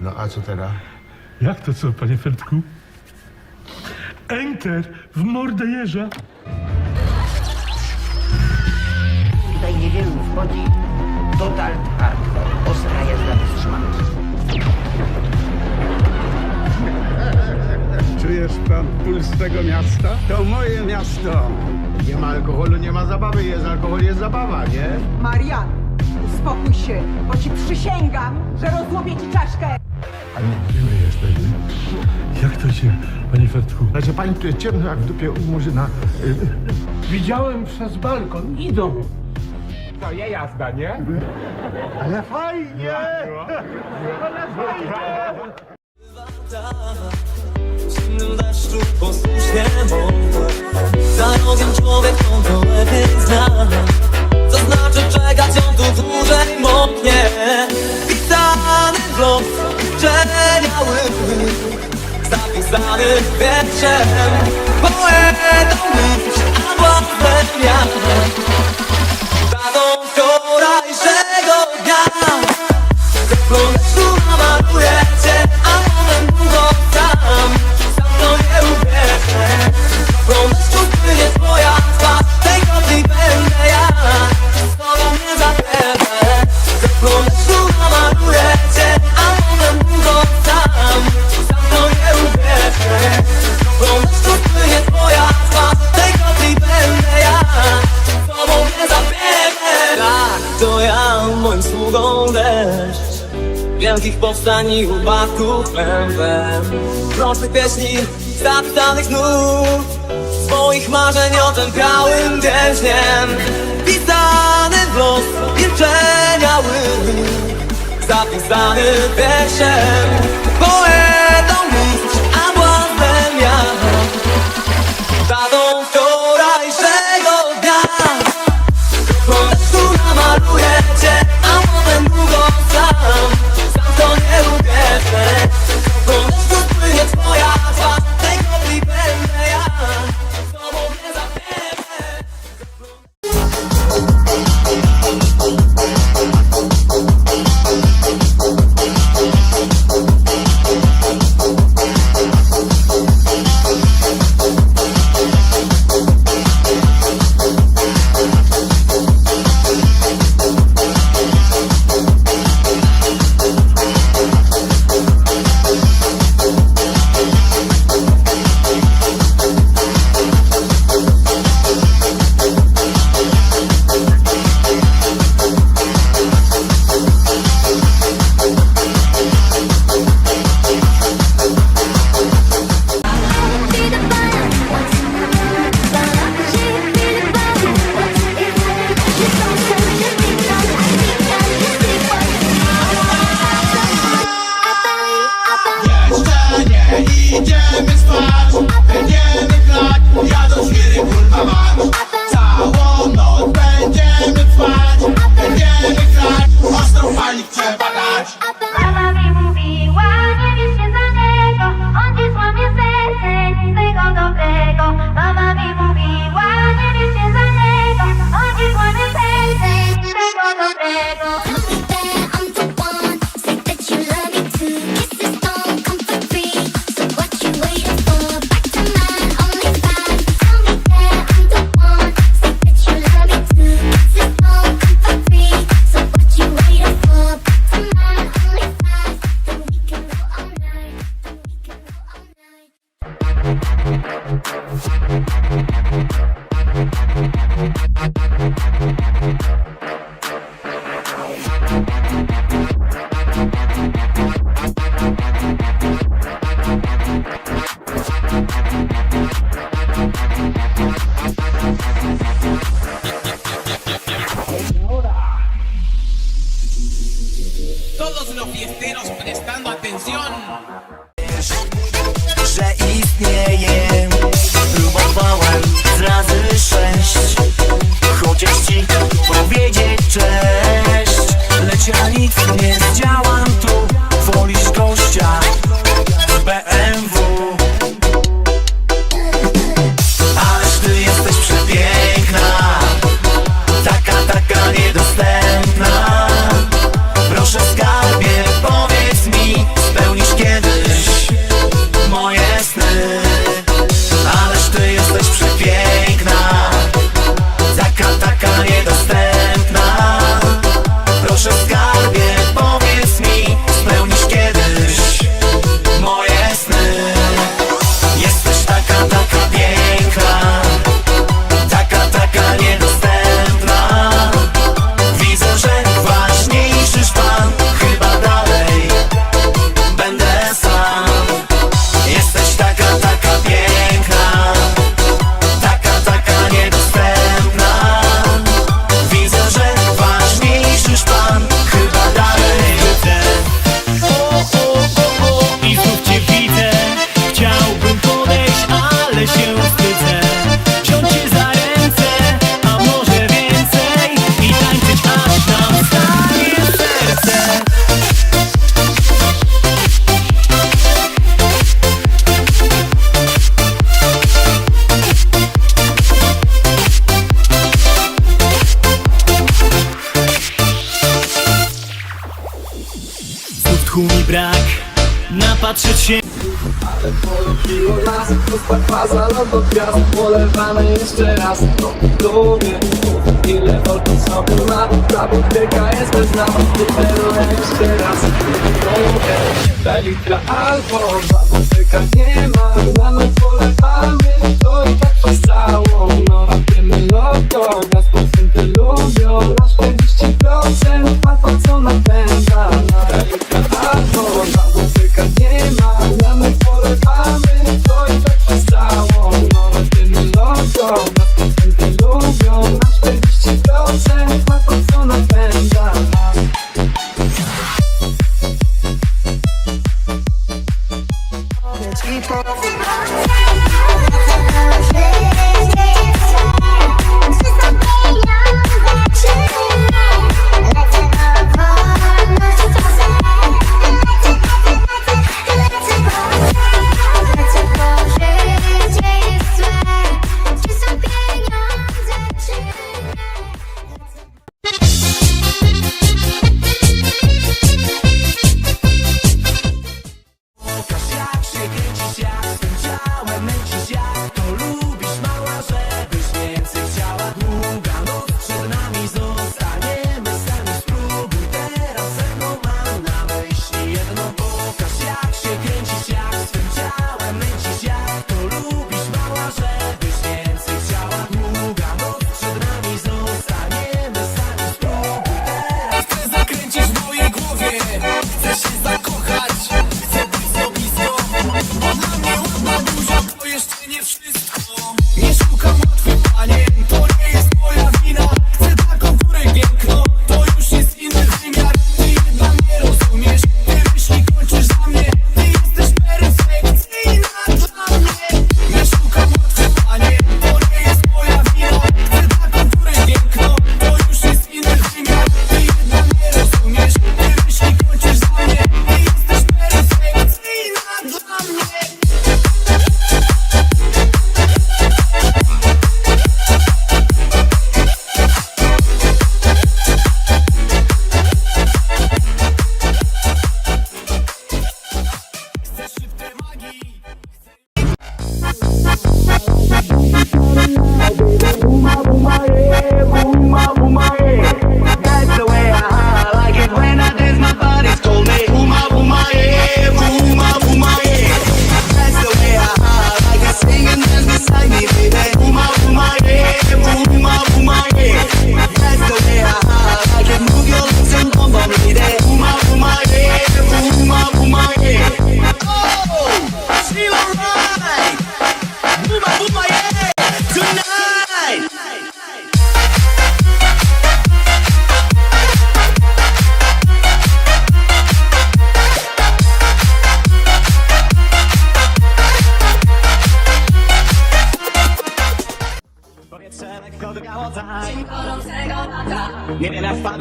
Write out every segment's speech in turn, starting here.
No a co teraz? Jak to co, panie Fertku? Enter w mordę jeża. Tutaj niewielu wchodzi. Total hardcore. Ostra jazda bez trzymanki. Czujesz pan puls tego miasta? To moje miasto. Nie ma alkoholu, nie ma zabawy. Jest alkohol, jest zabawa, nie? Marian, uspokój się, bo ci przysięgam, że rozłowię ci czaszkę. Ale miły jesteś. Jak to się, panie Fertku? Znaczy, pani tu jest ciemno jak w dupie u murzyna. Widziałem przez balkon, idą. To nie jazda, nie? Ale fajnie! Ale fajnie! złotym wieczem Poedą już albo wiatrem Daną wczorajszego dnia wielkich powstań i upadków męwem Rocznych pieśni, zapisanych snów Swoich marzeń o tym białym dężniem Pisany w los milczenia łyny Zapisany wierszem. Poem DJ 别叫我 oddechu mi brak Napatrzeć się Ale poleciło nas Pusta faza lot od gwiazd Polewane jeszcze raz To dumie Ile walki sobie ma Ta biblioteka jest bez nas Wypełnę jeszcze raz Dumie Ta litra albo Za nie ma Na nas polewamy povo.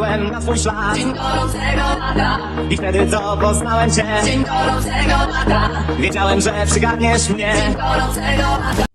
Wpadłem na swój szlak Dzień gorącego lata. I wtedy co poznałem cię Dzień gorącego lata. Wiedziałem, że przygarniesz mnie. Dzień gorącego lata.